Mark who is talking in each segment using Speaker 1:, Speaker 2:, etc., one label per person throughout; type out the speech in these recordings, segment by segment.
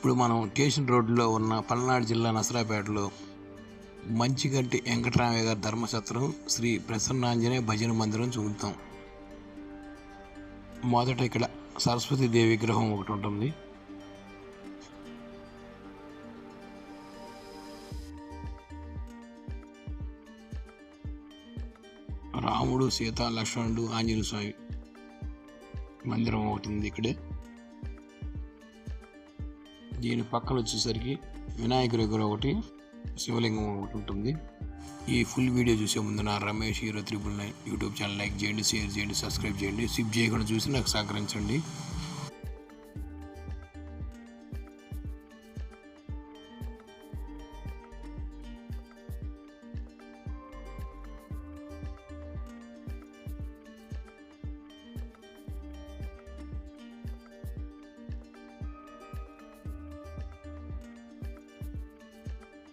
Speaker 1: ఇప్పుడు మనం స్టేషన్ రోడ్లో ఉన్న పల్నాడు జిల్లా నసరాపేటలో మంచిగంటి వెంకటరామయ్య గారి ధర్మసత్రం శ్రీ ప్రసన్నాంజనేయ భజన మందిరం చూద్దాం. మొదట ఇక్కడ సరస్వతీదేవి విగ్రహం ఒకటి ఉంటుంది. రాముడు సీత లక్ష్మణుడు ఆంజనేయ స్వామి మందిరం ఒకటి ఉంది ఇక్కడే. దీని పక్కన వచ్చేసరికి వినాయకుడి దగ్గర ఒకటి శివలింగం ఒకటి ఉంటుంది. ఈ ఫుల్ వీడియో చూసే ముందు నా Ramesh hero triple nine YouTube channel like చేయండి షేర్ చేయండి సబ్స్క్రైబ్ చేయండి. సిప్ చేయకుండా చూసి నాకు సహకరించండి.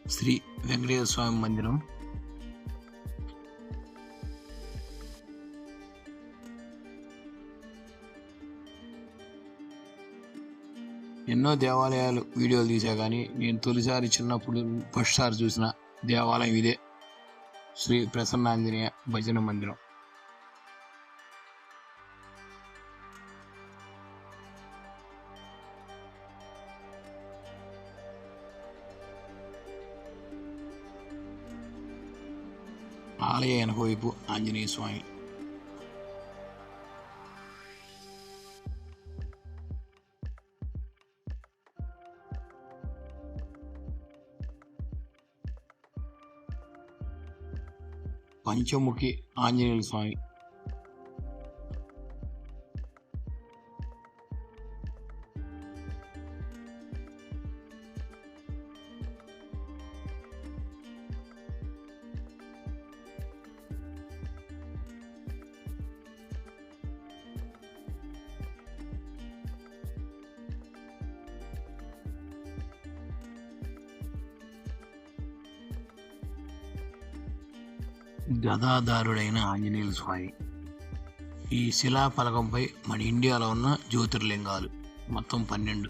Speaker 1: శ్రీ వెంకటేశ్వర స్వామి మందిరం. ఎన్నో దేవాలయాలు వీడియోలు తీసా కానీ నేను తొలిసారి చిన్నప్పుడు ఫస్ట్ సారి చూసిన దేవాలయం ఇదే. శ్రీ ప్రసన్నాంజనేయ భజన మందిరం. ఆలయ వెనక ఆంజనేయ స్వామి. పంచముఖి ఆంజనేయ స్వామి. గదాదారుడైన ఆంజనేయుల స్వామి. ఈ శిలాఫలకంపై మన ఇండియాలో ఉన్న జ్యోతిర్లింగాలు మొత్తం పన్నెండు.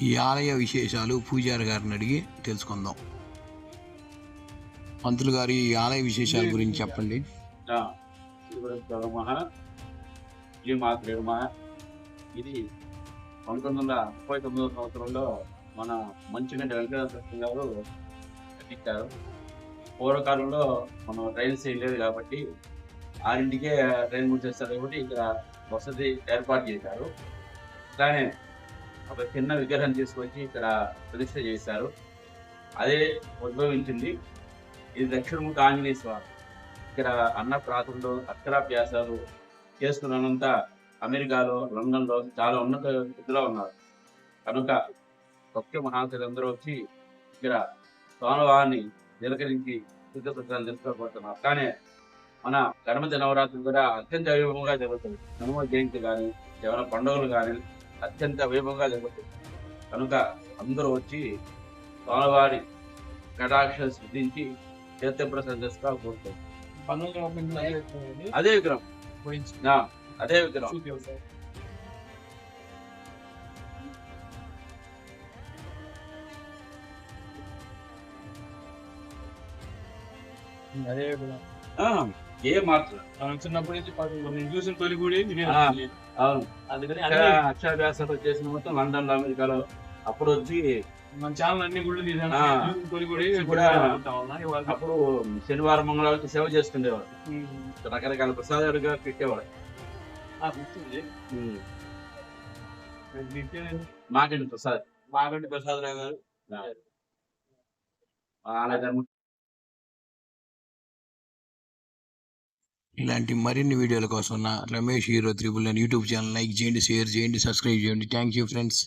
Speaker 1: ఈ ఆలయ విశేషాలు పూజారి గారిని అడిగి తెలుసుకుందాం. పంతులు గారు ఈ ఆలయ విశేషాల గురించి చెప్పండి.
Speaker 2: ఇది పంతొమ్మిది వందల ముప్పై తొమ్మిదవ సంవత్సరంలో మన మంచిగంటి వెంకటేశ్వర గారు కట్టించారు. పూర్వకాలంలో మనం ట్రైన్స్ లేదు కాబట్టి ఆరింటికే ట్రైన్ మూసేస్తారు కాబట్టి ఇక్కడ వసతి ఏర్పాటు చేశారు. కానీ ఒక చిన్న విగ్రహం తీసుకొచ్చి ఇక్కడ ప్రతిష్ట చేశారు. అదే ఉద్భవించింది. ఇది దక్షిణముఖ ఆంజనేయ స్వామి. ఇక్కడ అన్న ప్రాంతంలో అక్షరాభ్యాసాలు చేసుకున్నంత అమెరికాలో లండన్లో చాలా ఉన్నత స్థితిలో ఉన్నారు. కనుక భక్తి మహాశులందరూ వచ్చి ఇక్కడ స్వామివారిని నిలకరించి సిద్ధప్రసాదాలు తెలుసుకోబోతున్నారు కానీ మన గణపతి నవరాత్రులు కూడా అత్యంత వైభవంగా జరుగుతుంది. హనుమ జయంతి కానీ ఏమైనా పండుగలు కానీ అత్యంత వైభవంగా జరుగుతుంది. కనుక అందరూ వచ్చి స్వామివారి కటాక్ష సిద్ధించి తీర్థప్రసాదం చేసుకోవాలి కోరుతారు అదే విగ్రహం. అదే విగ్రహం.
Speaker 3: అదే
Speaker 2: ఆ, ఏ
Speaker 3: మనం చిన్నప్పటి నుంచి చూసిన తొలి. గుడి.
Speaker 2: అవును.
Speaker 3: అందుకని
Speaker 2: అక్షరాభ్యాసాలు చేసిన మొత్తం లండన్లో అమెరికాలో అప్పుడు వచ్చి
Speaker 3: మన ఛానల్ అన్ని గుళ్ళు
Speaker 2: అప్పుడు శనివారం మంగళవారం సేవ చేసుకునేవారు రకరకాల ప్రసాదాలుగా పెట్టేవారు.
Speaker 3: ఆ, గుర్తుంది. మీ పేరేంటి?
Speaker 2: మాకండి ప్రసాద్.
Speaker 3: ప్రసాదరావు గారు.
Speaker 2: ఆలయ
Speaker 1: ఇలాంటి మరిన్ని వీడియోల కోసం నా Ramesh hero triple nine YouTube channel like చేయండి షేర్ చేయండి సబ్స్క్రైబ్ చేయండి. Thank you friends